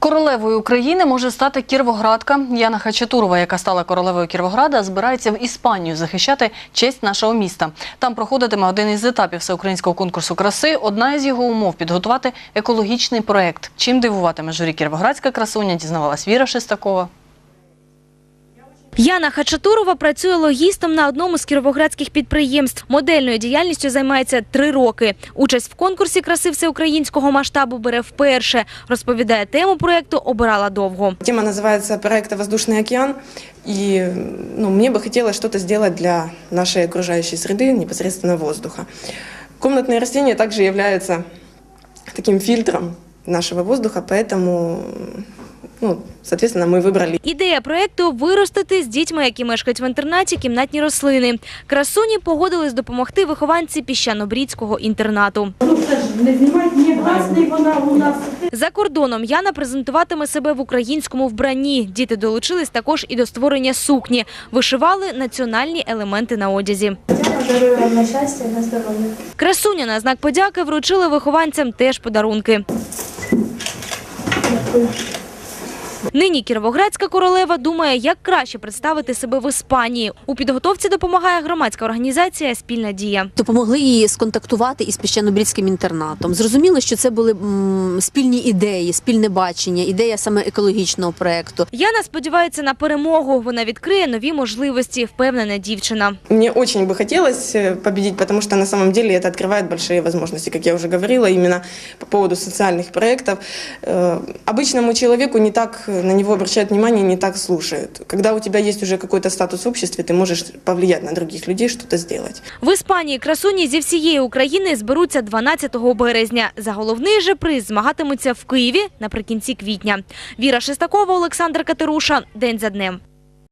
Королевою України може стати Кіровоградка. Яна Хачатурова, яка стала королевою Кіровограда, збирається в Іспанію захищати честь нашого міста. Там проходитиме один із етапів всеукраїнського конкурсу краси. Одна із його умов підготувати екологічний проект. Чим дивуватиме журі Кіровоградська красуня, дізнавалась Віра Шестакова. Яна Хачатурова працює логістом на одному з кіровоградських підприємств. Модельною діяльністю займається три роки. Участь в конкурсі краси всеукраїнського масштабу бере вперше. Розповідає, тему проєкту обирала довго. Тема называется проекта «Воздушный океан». И ну, мне бы хотелось что-то сделать для нашей окружающей среды, непосредственно воздуха. Комнатные растения также являются таким фильтром нашего воздуха, поэтому, ну, соответственно, мы выбрали Ідея проєкту – виростити з дітьми, які мешкають в інтернаті, кімнатні рослини. Красуні погодились допомогти вихованці піщано-брідського інтернату. Не знімати ні власний вона у нас. За кордоном Яна презентуватиме себе в українському вбранні. Діти долучились також і до створення сукні. Вишивали національні елементи на одязі. Дарую вам на щастя, на здоров'я. Красуня на знак подяки вручили вихованцям теж подарунки. Нині Кіровоградська королева думає, як краще представити себе в Іспанії. У підготовці допомагає громадська організація Спільна дія. допомогли їй сконтактувати із піщано-брідським інтернатом. Зрозуміло, що це були м, спільні ідеї, спільне бачення, ідея саме екологічного проекту. Яна сподівається на перемогу. Вона відкриє нові можливості, впевнена дівчина. Мне очень бы хотелось э, победить, потому что на самом деле это открывает большие возможности, как я уже говорила, именно по поводу социальных проектов. Э, Обычному человеку не так э, на него обращают внимание, не так слушают. Когда у тебя есть уже какой-то статус в обществе, ты можешь повлиять на других людей, что-то сделать. В Іспанії красуні зі всієї України зберуться 12 березня. За головний же приз змагатимуться в Києві наприкінці квітня. Віра Шестакова, Олександр Катеруша. День за днем.